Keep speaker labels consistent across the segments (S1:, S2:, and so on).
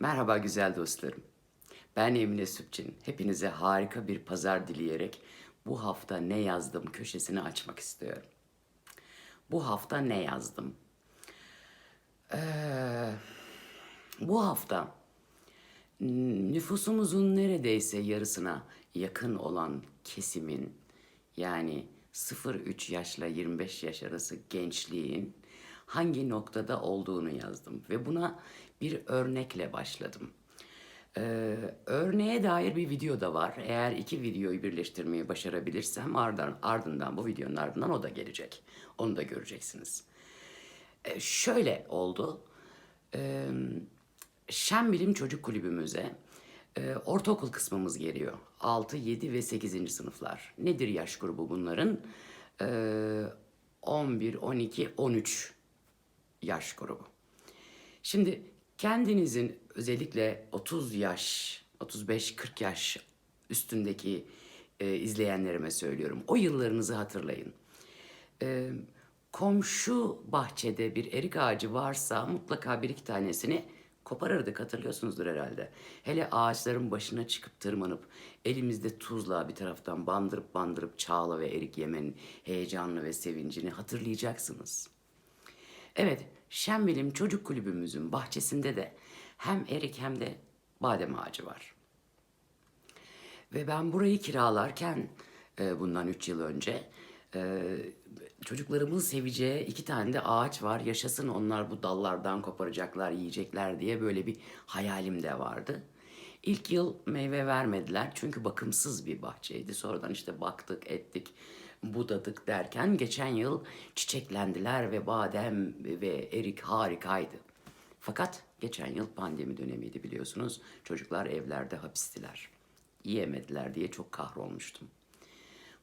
S1: Merhaba güzel dostlarım. Ben Emine Süpçin. Hepinize harika bir pazar dileyerek bu hafta ne yazdım köşesini açmak istiyorum. Bu hafta ne yazdım? Ee, bu hafta nüfusumuzun neredeyse yarısına yakın olan kesimin yani 0-3 yaşla 25 yaş arası gençliğin hangi noktada olduğunu yazdım ve buna bir örnekle başladım. Ee, örneğe dair bir video da var. Eğer iki videoyu birleştirmeyi başarabilirsem ardından, ardından bu videonun ardından o da gelecek. Onu da göreceksiniz. Ee, şöyle oldu. Ee, Şen Bilim Çocuk Kulübümüze e, ortaokul kısmımız geliyor. 6, 7 ve 8. sınıflar. Nedir yaş grubu bunların? Ee, 11, 12, 13 yaş grubu. Şimdi kendinizin özellikle 30 yaş, 35-40 yaş üstündeki e, izleyenlerime söylüyorum. O yıllarınızı hatırlayın. E, komşu bahçede bir erik ağacı varsa mutlaka bir iki tanesini koparırdık hatırlıyorsunuzdur herhalde. Hele ağaçların başına çıkıp tırmanıp elimizde tuzla bir taraftan bandırıp bandırıp çağla ve erik yemenin heyecanını ve sevincini hatırlayacaksınız. Evet, Şenbilim Çocuk Kulübümüzün bahçesinde de hem erik hem de badem ağacı var. Ve ben burayı kiralarken e, bundan üç yıl önce e, çocuklarımın seveceği iki tane de ağaç var. Yaşasın onlar bu dallardan koparacaklar, yiyecekler diye böyle bir hayalim de vardı. İlk yıl meyve vermediler çünkü bakımsız bir bahçeydi. Sonradan işte baktık, ettik, budadık derken geçen yıl çiçeklendiler ve badem ve erik harikaydı. Fakat geçen yıl pandemi dönemiydi biliyorsunuz. Çocuklar evlerde hapistiler. Yiyemediler diye çok kahrolmuştum.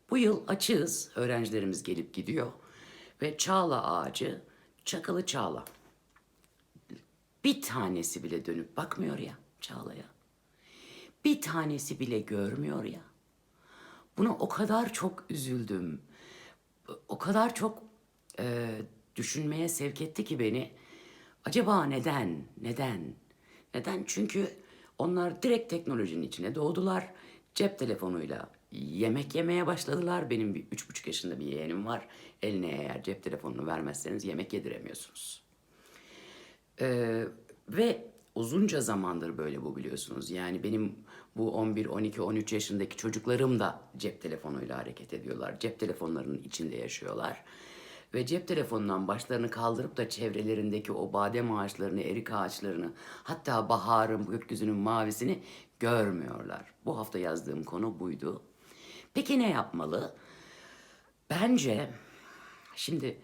S1: Bu yıl açığız. Öğrencilerimiz gelip gidiyor. Ve çağla ağacı, çakalı çağla. Bir tanesi bile dönüp bakmıyor ya çağlaya. Bir tanesi bile görmüyor ya. Buna o kadar çok üzüldüm. O kadar çok e, düşünmeye sevk etti ki beni. Acaba neden? Neden? Neden? Çünkü onlar direkt teknolojinin içine doğdular. Cep telefonuyla yemek yemeye başladılar. Benim bir üç buçuk yaşında bir yeğenim var. Eline eğer cep telefonunu vermezseniz yemek yediremiyorsunuz. Ee, ve uzunca zamandır böyle bu biliyorsunuz. Yani benim bu 11, 12, 13 yaşındaki çocuklarım da cep telefonuyla hareket ediyorlar. Cep telefonlarının içinde yaşıyorlar. Ve cep telefonundan başlarını kaldırıp da çevrelerindeki o badem ağaçlarını, erik ağaçlarını, hatta baharın, gökyüzünün mavisini görmüyorlar. Bu hafta yazdığım konu buydu. Peki ne yapmalı? Bence şimdi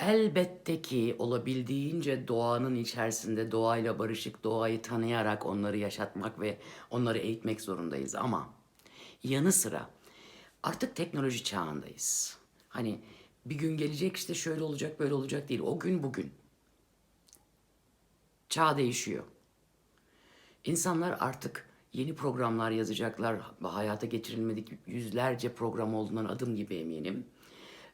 S1: elbette ki olabildiğince doğanın içerisinde doğayla barışık, doğayı tanıyarak onları yaşatmak ve onları eğitmek zorundayız ama yanı sıra artık teknoloji çağındayız. Hani bir gün gelecek işte şöyle olacak böyle olacak değil. O gün bugün. Çağ değişiyor. İnsanlar artık yeni programlar yazacaklar. Hayata geçirilmedik yüzlerce program olduğundan adım gibi eminim.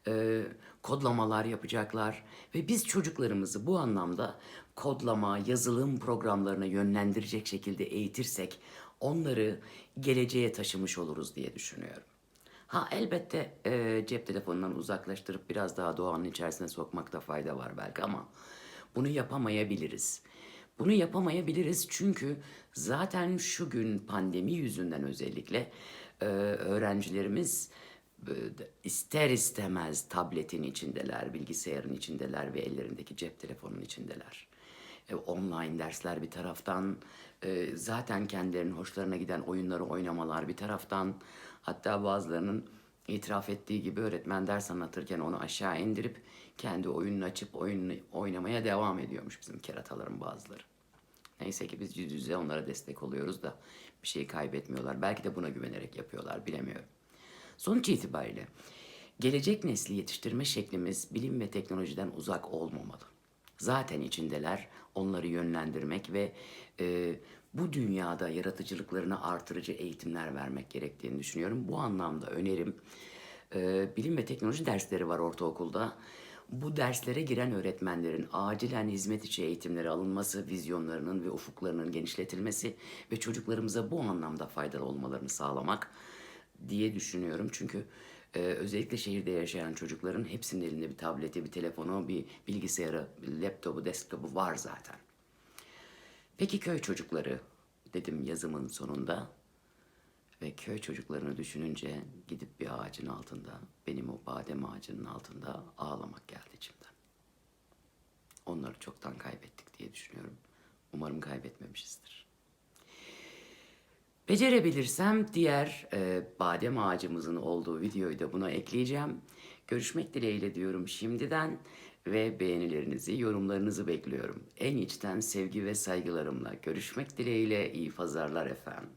S1: Ee, kodlamalar yapacaklar. Ve biz çocuklarımızı bu anlamda kodlama, yazılım programlarına yönlendirecek şekilde eğitirsek onları geleceğe taşımış oluruz diye düşünüyorum. Ha elbette e, cep telefonundan uzaklaştırıp biraz daha doğanın içerisine sokmakta fayda var belki ama bunu yapamayabiliriz. Bunu yapamayabiliriz çünkü zaten şu gün pandemi yüzünden özellikle e, öğrencilerimiz e, ister istemez tabletin içindeler, bilgisayarın içindeler ve ellerindeki cep telefonunun içindeler. E, online dersler bir taraftan, e, zaten kendilerinin hoşlarına giden oyunları oynamalar bir taraftan, hatta bazılarının itiraf ettiği gibi öğretmen ders anlatırken onu aşağı indirip kendi oyununu açıp oyununu oynamaya devam ediyormuş bizim kerataların bazıları. Neyse ki biz yüz yüze onlara destek oluyoruz da bir şey kaybetmiyorlar. Belki de buna güvenerek yapıyorlar bilemiyorum. Sonuç itibariyle gelecek nesli yetiştirme şeklimiz bilim ve teknolojiden uzak olmamalı. Zaten içindeler onları yönlendirmek ve e, bu dünyada yaratıcılıklarını artırıcı eğitimler vermek gerektiğini düşünüyorum. Bu anlamda önerim e, bilim ve teknoloji dersleri var ortaokulda. bu derslere giren öğretmenlerin acilen hizmet içi eğitimlere alınması, vizyonlarının ve ufuklarının genişletilmesi ve çocuklarımıza bu anlamda faydalı olmalarını sağlamak diye düşünüyorum. Çünkü e, özellikle şehirde yaşayan çocukların hepsinin elinde bir tableti, bir telefonu, bir bilgisayarı, bir laptopu, desktopu var zaten. Peki köy çocukları dedim yazımın sonunda. Ve köy çocuklarını düşününce gidip bir ağacın altında, benim o badem ağacının altında ağlamak geldi içimden. Onları çoktan kaybettik diye düşünüyorum. Umarım kaybetmemişizdir. Becerebilirsem diğer e, badem ağacımızın olduğu videoyu da buna ekleyeceğim. Görüşmek dileğiyle diyorum şimdiden ve beğenilerinizi, yorumlarınızı bekliyorum. En içten sevgi ve saygılarımla görüşmek dileğiyle iyi pazarlar efendim.